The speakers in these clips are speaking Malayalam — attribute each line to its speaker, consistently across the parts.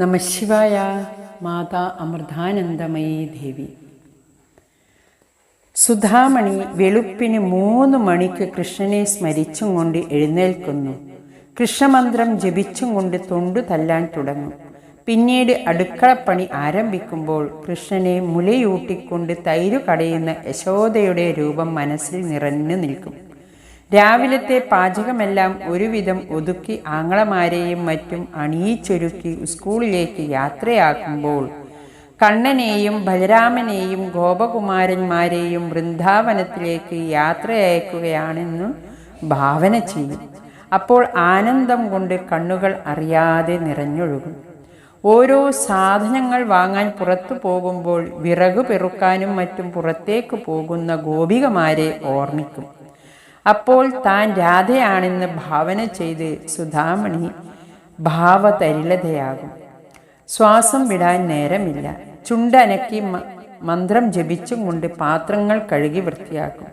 Speaker 1: നമ ശിവായ മാതാ അമൃതാനന്ദമയീ ദേവി. സുധാമണി വെളുപ്പിന് മൂന്ന് മണിക്ക് കൃഷ്ണനെ സ്മരിച്ചും കൊണ്ട് എഴുന്നേൽക്കുന്നു. കൃഷ്ണമന്ത്രം ജപിച്ചും കൊണ്ട് തൊണ്ടു തല്ലാൻ തുടങ്ങും. പിന്നീട് അടുക്കളപ്പണി ആരംഭിക്കുമ്പോൾ കൃഷ്ണനെ മുലയൂട്ടിക്കൊണ്ട് തൈരു കടയുന്ന യശോദയുടെ രൂപം മനസ്സിൽ നിറഞ്ഞു നിൽക്കും. രാവിലത്തെ പാചകമെല്ലാം ഒരുവിധം ഒതുക്കി ആങ്ങളമാരെയും മറ്റും അണിയിച്ചൊരുക്കി സ്കൂളിലേക്ക് യാത്രയാക്കുമ്പോൾ കണ്ണനെയും ബലരാമനെയും ഗോപകുമാരന്മാരെയും വൃന്ദാവനത്തിലേക്ക് യാത്രയയക്കുകയാണെന്ന് ഭാവന ചെയ്യും. അപ്പോൾ ആനന്ദം കൊണ്ട് കണ്ണുകൾ അറിയാതെ നിറഞ്ഞൊഴുകും. ഓരോ സാധനങ്ങൾ വാങ്ങാൻ പുറത്തു പോകുമ്പോൾ വിറകു പെറുക്കാനും മറ്റും പുറത്തേക്ക് പോകുന്ന ഗോപികമാരെ ഓർമ്മിക്കും. അപ്പോൾ താൻ രാധയാണെന്ന് ഭാവന ചെയ്ത് സുധാമണി ഭാവതരിലതയാകും. ശ്വാസം വിടാൻ നേരമില്ല. ചുണ്ടനക്കി മന്ത്രം ജപിച്ചും കൊണ്ട് പാത്രങ്ങൾ കഴുകി വൃത്തിയാക്കും.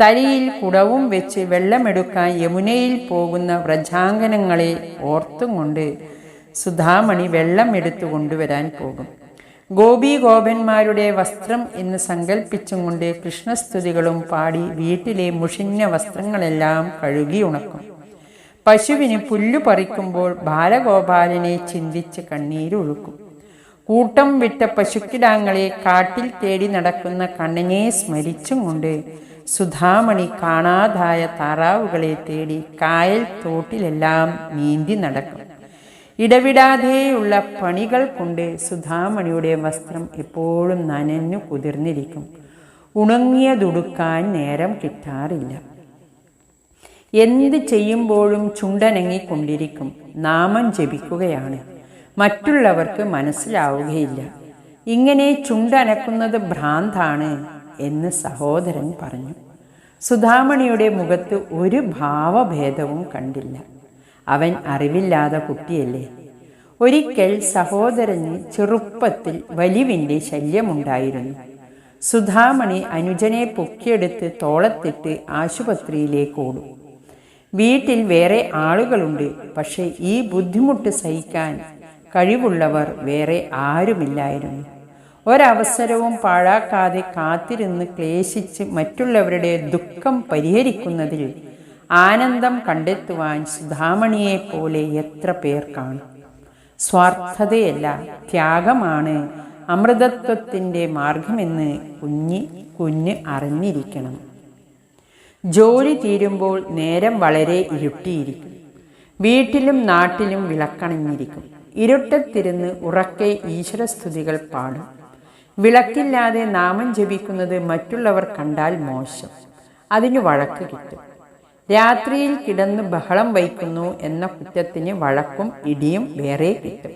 Speaker 1: തലയിൽ കുടവും വെച്ച് വെള്ളമെടുക്കാൻ യമുനയിൽ പോകുന്ന വ്രജാങ്കനങ്ങളെ ഓർത്തും കൊണ്ട് സുധാമണി വെള്ളം എടുത്തു കൊണ്ടുവരാൻ പോകും. ഗോപി ഗോപന്മാരുടെ വസ്ത്രം എന്ന് സങ്കല്പിച്ചും കൊണ്ട് കൃഷ്ണസ്തുതികളും പാടി വീട്ടിലെ മുഷിഞ്ഞ വസ്ത്രങ്ങളെല്ലാം കഴുകി ഉണക്കും. പശുവിന് പുല്ലു പറിക്കുമ്പോൾ ബാലഗോപാലനെ ചിന്തിച്ച് കണ്ണീരൊഴുക്കും. കൂട്ടം വിട്ട പശുക്കിടാങ്ങളെ കാട്ടിൽ തേടി നടക്കുന്ന കണ്ണനെ സ്മരിച്ചും കൊണ്ട് സുധാമണി കാണാതായ താറാവുകളെ തേടി കായൽ തോട്ടിലെല്ലാം നീന്തി നടക്കും. ഇടവിടാതെയുള്ള പണികൾ കൊണ്ട് സുധാമണിയുടെ വസ്ത്രം എപ്പോഴും നനഞ്ഞു കുതിർന്നിരിക്കും. ഉണങ്ങിയതുടുക്കാൻ നേരം കിട്ടാറില്ല. എന്ത് ചെയ്യുമ്പോഴും ചുണ്ടനങ്ങിക്കൊണ്ടിരിക്കും. നാമം ജപിക്കുകയാണ്. മറ്റുള്ളവർക്ക് മനസ്സിലാവുകയില്ല. ഇങ്ങനെ ചുണ്ടനക്കുന്നത് ഭ്രാന്താണ് എന്ന് സഹോദരൻ പറഞ്ഞു. സുധാമണിയുടെ മുഖത്ത് ഒരു ഭാവഭേദവും കണ്ടില്ല. അവൻ അറിവില്ലാതെ കുട്ടിയല്ലേ? ഒരിക്കൽ സഹോദരന് ചെറുപ്പത്തിൽ വലിവിന്റെ ശല്യമുണ്ടായിരുന്നു. സുധാമണി അനുജനെ പൊക്കിയെടുത്ത് തോളത്തിട്ട് ആശുപത്രിയിലേക്ക് ഓടും. വീട്ടിൽ വേറെ ആളുകളുണ്ട് പക്ഷേ ഈ ബുദ്ധിമുട്ട് സഹിക്കാൻ കഴിവുള്ളവർ വേറെ ആരുമില്ലായിരുന്നു. ഒരവസരവും പാഴാക്കാതെ കാത്തിരുന്ന് ക്ലേശിച്ച് മറ്റുള്ളവരുടെ ദുഃഖം പരിഹരിക്കുന്നതിൽ ആനന്ദം കണ്ടെത്തുവാൻ സുധാമണിയെപ്പോലെ എത്ര പേർ കാണും. സ്വാർത്ഥതയല്ല ത്യാഗമാണ് അമൃതത്വത്തിന്റെ മാർഗമെന്ന് കുഞ്ഞി കുഞ്ഞ് അറിഞ്ഞിരിക്കണം. ജോലി തീരുമ്പോൾ നേരം വളരെ ഇരുട്ടിയിരിക്കും. വീട്ടിലും നാട്ടിലും വിളക്കണഞ്ഞിരിക്കും. ഇരുട്ടത്തിരുന്ന് ഉറക്കെ ഈശ്വരസ്തുതികൾ പാടും. വിളക്കില്ലാതെ നാമം ജപിക്കുന്നത് മറ്റുള്ളവർ കണ്ടാൽ മോശം. അതിന് വഴക്ക് കിട്ടും. രാത്രിയിൽ കിടന്ന് ബഹളം വയ്ക്കുന്നു എന്ന കുറ്റത്തിന് വഴക്കും ഇടിയും വേറെ കിട്ടും.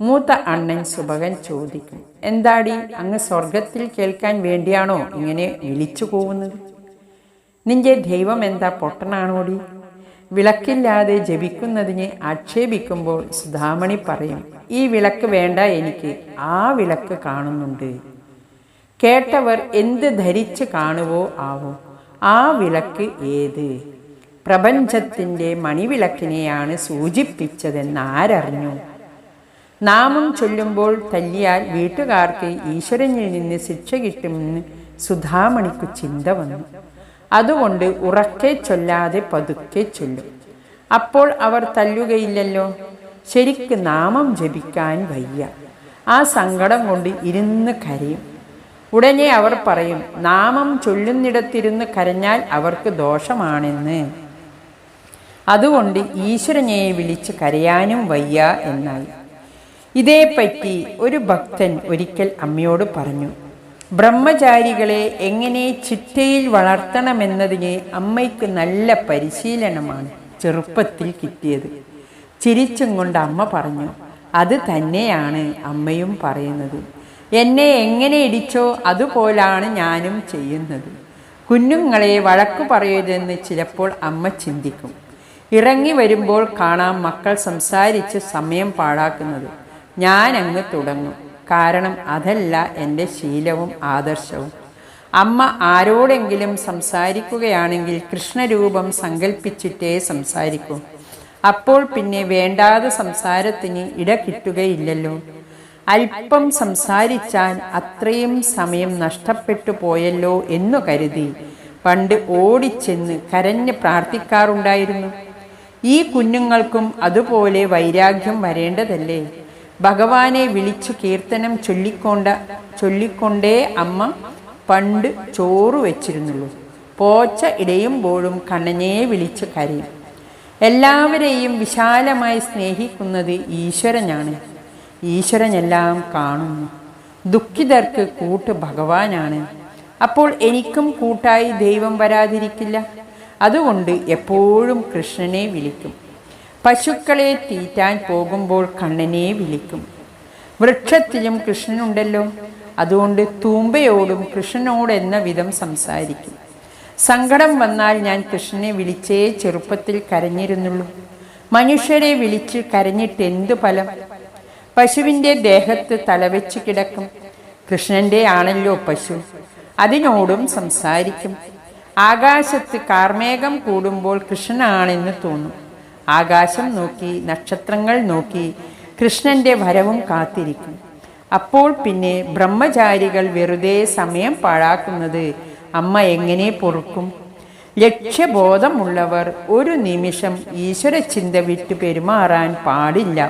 Speaker 1: മൂത്ത അണ്ണൻ സുഭകൻ ചോദിക്കും എന്താടി അങ്ങ് സ്വർഗത്തിൽ കേൾക്കാൻ വേണ്ടിയാണോ ഇങ്ങനെ വിളിച്ചു പോകുന്നത് നിന്റെ ദൈവം എന്താ പൊട്ടനാണോടി? വിളക്കില്ലാതെ ജപിക്കുന്നതിനെ ആക്ഷേപിക്കുമ്പോൾ സുധാമണി പറയും ഈ വിളക്ക് വേണ്ട എനിക്ക് ആ വിളക്ക് കാണുന്നുണ്ട്. കേട്ടവർ എന്ത് ധരിച്ച് കാണുവോ ആവോ. ആ വിളക്ക് ഏത്? പ്രപഞ്ചത്തിന്റെ മണിവിളക്കിനെയാണ് സൂചിപ്പിച്ചതെന്ന് ആരറിഞ്ഞു നാമം ചൊല്ലുമ്പോൾ തല്ലിയാൽ വീട്ടുകാർക്ക് ഈശ്വരനിൽ നിന്ന് ശിക്ഷ കിട്ടുമെന്ന് സുധാമണിക്ക് ചിന്ത വന്നു. അതുകൊണ്ട് ഉറക്കെ ചൊല്ലാതെ പതുക്കെ ചൊല്ലും. അപ്പോൾ അവർ തല്ലുകയില്ലല്ലോ? ശരിക്ക് നാമം ജപിക്കാൻ വയ്യ. ആ സങ്കടം കൊണ്ട് ഇരുന്ന് കരയും. ഉടനെ അവർ പറയും നാമം ചൊല്ലുന്നിടത്തിരുന്ന് കരഞ്ഞാൽ അവർക്ക് ദോഷമാണെന്ന്. അതുകൊണ്ട് ഈശ്വരനെ വിളിച്ച് കരയാനും വയ്യ എന്നായി. ഇതേപ്പറ്റി ഒരു ഭക്തൻ ഒരിക്കൽ അമ്മയോട് പറഞ്ഞു ബ്രഹ്മചാരികളെ എങ്ങനെ ചിട്ടയിൽ വളർത്തണമെന്നതിന് അമ്മയ്ക്ക് നല്ല പരിശീലനമാണ് ചെറുപ്പത്തിൽ കിട്ടിയത്. ചിരിച്ചും കൊണ്ട് അമ്മ പറഞ്ഞു അത് തന്നെയാണ് അമ്മയും പറയുന്നത്. എന്നെ എങ്ങനെ ഇടിച്ചോ അതുപോലാണ് ഞാനും ചെയ്യുന്നത്. കുഞ്ഞുങ്ങളെ വഴക്കു പറയരുതെന്ന് ചിലപ്പോൾ അമ്മ ചിന്തിക്കും. ഇറങ്ങി വരുമ്പോൾ കാണാം മക്കൾ സംസാരിച്ച് സമയം പാഴാക്കുന്നത്. ഞാൻ അങ്ങ് തുടങ്ങും. കാരണം അതല്ല എന്റെ ശീലവും ആദർശവും. അമ്മ ആരോടെങ്കിലും സംസാരിക്കുകയാണെങ്കിൽ കൃഷ്ണരൂപം സങ്കല്പിച്ചിട്ടേ സംസാരിക്കൂ. അപ്പോൾ പിന്നെ വേണ്ടാതെ സംസാരത്തിന് ഇട കിട്ടുകയില്ലല്ലോ. അല്പം സംസാരിച്ചാൽ അത്രയും സമയം നഷ്ടപ്പെട്ടു പോയല്ലോ എന്നു കരുതി. പണ്ട് ഓടിച്ചെന്ന് കരഞ്ഞ് പ്രാർത്ഥിക്കാറുണ്ടായിരുന്നു. ഈ കുഞ്ഞുങ്ങൾക്കും അതുപോലെ വൈരാഗ്യം വരേണ്ടതല്ലേ? ഭഗവാനെ വിളിച്ചു കീർത്തനം ചൊല്ലിക്കൊണ്ട ചൊല്ലിക്കൊണ്ടേ അമ്മ പണ്ട് ചോറ് വെച്ചിരുന്നുള്ളൂ. പോച്ച ഇടയുമ്പോഴും കണ്ണനെ വിളിച്ച് കരയും. എല്ലാവരെയും വിശാലമായി സ്നേഹിക്കുന്നത് ഈശ്വരനാണ്. ഈശ്വരനെല്ലാം കാണുന്നു. ദുഃഖിതർക്ക് കൂട്ട് ഭഗവാനാണ്. അപ്പോൾ എനിക്കും കൂട്ടായി ദൈവം വരാതിരിക്കില്ല. അതുകൊണ്ട് എപ്പോഴും കൃഷ്ണനെ വിളിക്കും. പശുക്കളെ തീറ്റാൻ പോകുമ്പോൾ കണ്ണനെ വിളിക്കും. വൃക്ഷത്തിലും കൃഷ്ണനുണ്ടല്ലോ. അതുകൊണ്ട് തൂമ്പയോടും കൃഷ്ണനോട് എന്ന വിധം സംസാരിക്കും. സങ്കടം വന്നാൽ ഞാൻ കൃഷ്ണനെ വിളിച്ചേ ചെറുപ്പത്തിൽ കരഞ്ഞിരുന്നുള്ളൂ. മനുഷ്യരെ വിളിച്ച് കരഞ്ഞിട്ട് എന്തു ഫലം? പശുവിന്റെ ദേഹത്ത് തലവെച്ച് കിടക്കും. കൃഷ്ണന്റെ ആണല്ലോ പശു. അതിനോടും സംസാരിക്കും. ആകാശത്ത് കാർമേഘം കൂടുമ്പോൾ കൃഷ്ണനാണെന്ന് തോന്നും. ആകാശം നോക്കി നക്ഷത്രങ്ങൾ നോക്കി കൃഷ്ണന്റെ വരവും കാത്തിരിക്കും. അപ്പോൾ പിന്നെ ബ്രഹ്മചാരികൾ വെറുതെ സമയം പാഴാക്കുന്നത് അമ്മ എങ്ങനെ പൊറുക്കും? ലക്ഷ്യബോധമുള്ളവർ ഒരു നിമിഷം ഈശ്വരചിന്ത വിട്ടു പെരുമാറാൻ പാടില്ല.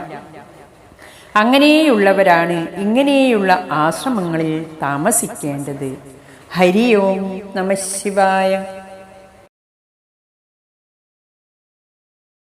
Speaker 1: അങ്ങനെയുള്ളവരാണ് ഇങ്ങനെയുള്ള ആശ്രമങ്ങളിൽ താമസിക്കേണ്ടത്. ഹരി ഓം നമ ശിവായ.